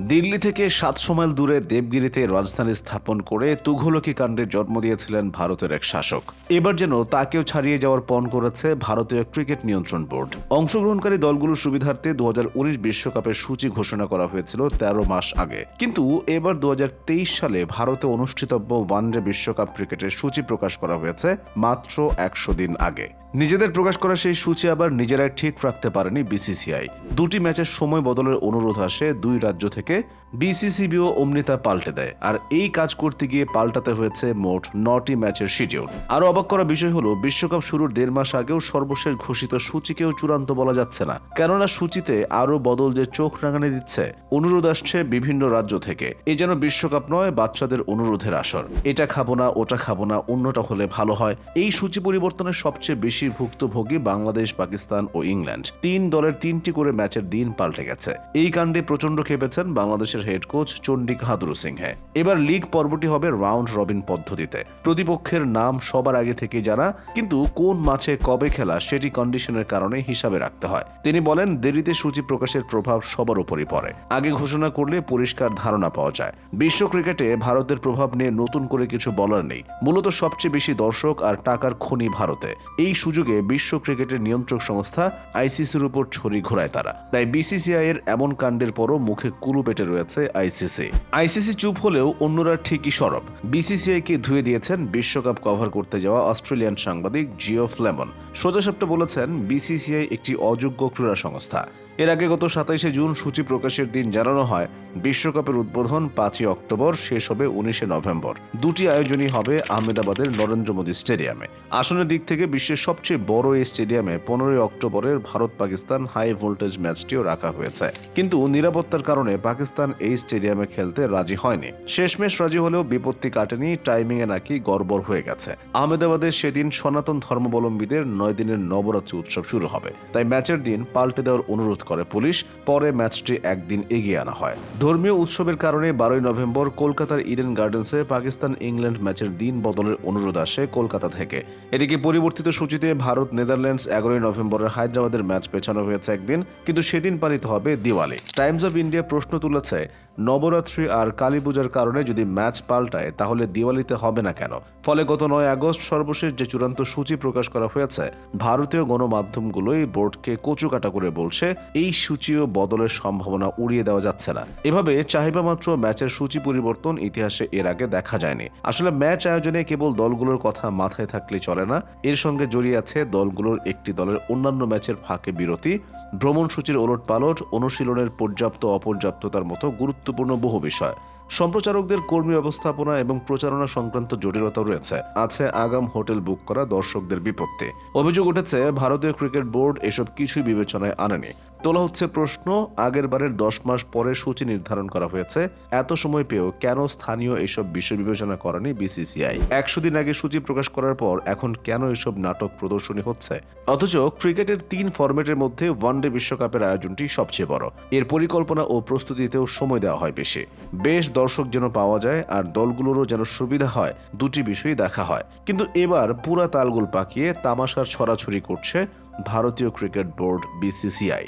দিল্লি থেকে সাতশো মাইল দূরে দেবগিরিতে রাজধানী স্থাপন করে তুঘলকি কাণ্ডের জন্ম দিয়েছিলেন ভারতের এক শাসক। এবার যেন তাকেও ছাড়িয়ে যাওয়ার পণ করেছে ভারতীয় ক্রিকেট নিয়ন্ত্রণ বোর্ড। অংশগ্রহণকারী দলগুলোর সুবিধার্থে দু বিশ্বকাপের সূচি ঘোষণা করা হয়েছিল তেরো মাস আগে। কিন্তু এবার দু হাজার তেইশ সালে ভারতে অনুষ্ঠিতব্য ওয়ানডে বিশ্বকাপ ক্রিকেটের সূচি প্রকাশ করা হয়েছে মাত্র একশো দিন আগে। নিজেদের প্রকাশ করা সেই সূচি আবার নিজেরাই ঠিক রাখতে পারেনি বিসিসিআই। দুটি ম্যাচের সময় বদলের অনুরোধ আসে দুই রাজ্য থেকে বিসিসিবিও অমনি তা পাল্টে দেয়। আর এই কাজ করতে গিয়ে পাল্টাতে হয়েছে মোট নটি ম্যাচের শিডিউল। আরও অবাক করা বিষয় হলো, বিশ্বকাপ শুরুর দেড় মাস আগেও সর্বশেষ ঘোষিত সূচিকেও চূড়ান্ত বলা যাচ্ছে না। কেননা সূচিতে আরও বদল যে চোখ রাঙানি দিচ্ছে, অনুরোধ আসছে বিভিন্ন রাজ্য থেকে। এ যেন বিশ্বকাপ নয়, বাচ্চাদের অনুরোধের আসর। এটা খাব না, ওটা খাব না, অন্যটা হলে ভালো হয়। এই সূচি পরিবর্তনের সবচেয়ে বেশি ভুক্তভোগী বাংলাদেশ, পাকিস্তান ও ইংল্যান্ড। তিন দলের তিনটি করে ম্যাচের দিন পাল্টে গেছে। এই কাণ্ডে প্রচণ্ড খেপেছেন বাংলাদেশের head coach Chandika Hathurusingha. এবার লিগ পর্বটি হবে রাউন্ড রবিন পদ্ধতিতে। প্রতিপক্ষের নাম সবার আগে থেকে জানা, কিন্তু কোন মাঠে কবে খেলা সেটি কন্ডিশনের কারণে হিসাবে রাখতে হয়। তিনি বলেন, দেরিতে সূচি প্রকাশের প্রভাব সবার উপরই পড়ে। আগে ঘোষণা করলে পরিষ্কার ধারণা পাওয়া যায়। বিশ্ব ক্রিকেটে ভারতের প্রভাব নিয়ে নতুন করে কিছু বলার নেই। মূলত সবচেয়ে বেশি দর্শক আর টাকার খনি ভারতে। এই সুযোগে বিশ্ব ক্রিকেটের নিয়ন্ত্রক সংস্থা আইসিসির উপর ছড়ি ঘোরায় তারা। তাই বিসিসিআই এর এমন কাণ্ডের পরও মুখে কুলু পেটে রয়েছে আইসিসি। আইসিসি চুপ হলেও অন্যরা ঠিকই সরব। বিসিসিআই কে ধুয়ে দিয়েছেন বিশ্বকাপ কভার করতে যাওয়া অস্ট্রেলিয়ান সাংবাদিক জিও ফ্লেমন সোজাসাপটা বলেছেন, বিসিসিআই একটি অযোগ্য ক্রীড়া সংস্থা। এর আগে গত সাতাইশে জুন সূচি প্রকাশের দিন জানানো হয়, বিশ্বকাপের উদ্বোধন পাঁচই অক্টোবর, শেষ হবে উনিশে নভেম্বর। দুটি আয়োজনই হবে আহমেদাবাদের নরেন্দ্র মোদী স্টেডিয়ামে। আসনের দিক থেকে বিশ্বের সবচেয়ে বড় এই স্টেডিয়ামে পনেরোই অক্টোবরের ভারত পাকিস্তান হাই ভোল্টেজ ম্যাচটিও রাখা হয়েছে। কিন্তু নিরাপত্তার কারণে পাকিস্তান এই স্টেডিয়ামে খেলতে রাজি হয়নি। শেষমেশ রাজি হলেও বিপত্তি কাটেনি, টাইমিংয়ে নাকি গড়বড় হয়ে গেছে। আহমেদাবাদে সেদিন সনাতন ধর্মাবলম্বীদের নয় দিনের নবরাত্রি উৎসব শুরু হবে। তাই ম্যাচের দিন পাল্টে দেওয়ার অনুরোধ করে পুলিশ, পরে ম্যাচটি একদিন এগিয়ে আনা হয়। ধর্মীয় উৎসবের কারণে বারোই নভেম্বর কলকাতার ইডেন গার্ডেন্সে পাকিস্তান ইংল্যান্ড ম্যাচের দিন বদলের অনুরোধ আসে কলকাতা থেকে। এদিকে পরিবর্তিত সূচিতে ভারত নেদারল্যান্ডস এগারোই নভেম্বরের হায়দ্রাবাদের ম্যাচ পেছানো হয়েছে একদিন, কিন্তু সেদিন পালিত হবে দিওয়ালি। টাইমস অব ইন্ডিয়া প্রশ্ন তুলেছে নবরাত্রি আর কালী পূজার কারণে যদি ম্যাচ পাল্টায়, তাহলে দিওয়ালিতে হবে না কেন? ফলে গত নয় আগস্ট সর্বশেষ যে চূড়ান্ত সূচি প্রকাশ করা হয়েছে, ভারতীয় গণমাধ্যমগুলোই বোর্ডকে কচুকাটা করে বলছে, এই সূচিও বদলের সম্ভাবনা উড়িয়ে দেওয়া যাচ্ছে না। এভাবে চাহিদা মাত্র ম্যাচের সূচি পরিবর্তন ইতিহাসে এর আগে দেখা যায়নি। আসলে ম্যাচ আয়োজনে কেবল দলগুলোর কথা মাথায় থাকলে চলে না, এর সঙ্গে জড়িয়ে আছে দলগুলোর একটি দলের অন্যান্য ম্যাচের ফাঁকে বিরতি ভ্রমণ সূচির ওলট পালট অনুশীলনের পর্যাপ্ত অপর্যাপ্ততার মতো গুরুত্বপূর্ণ বহু বিষয়। সম্প্রচারকদের কর্মী ব্যবস্থাপনা এবং প্রচারণা সংক্রান্ত জটিলতাও রয়েছে। আছে আগাম হোটেল বুক করা দর্শকদের বিপত্তি। অভিযোগ উঠেছে, ভারতীয় ক্রিকেট বোর্ড এসব কিছুই বিবেচনায় আনেনি। তোলা হচ্ছে প্রশ্ন, আগের বারের দশ মাস পরে সূচি নির্ধারণ করা হয়েছে। এত সময় পেয়েও কেন স্থানীয় এসব বিষয় বিবেচনা করেনি বিসিসিআই? একশো দিন আগে সূচি প্রকাশ করার পর এখন কেন এসব নাটক প্রদর্শনী হচ্ছে? অথচ ক্রিকেটের তিন ফরম্যাটের মধ্যে ওয়ানডে বিশ্বকাপের আয়োজনটি সবচেয়ে বড়। এর পরিকল্পনা ও প্রস্তুতিতেও সময় দেওয়া হয় বেশি। বেশ দর্শক যেন পাওয়া যায় আর দলগুলোরও যেন সুবিধা হয়, দুটি বিষয়ই দেখা হয়। কিন্তু এবার পুরা তালগোল পাকিয়ে তামাশার ছড়াছড়ি করছে ভারতীয় ক্রিকেট বোর্ড বিসিসিআই।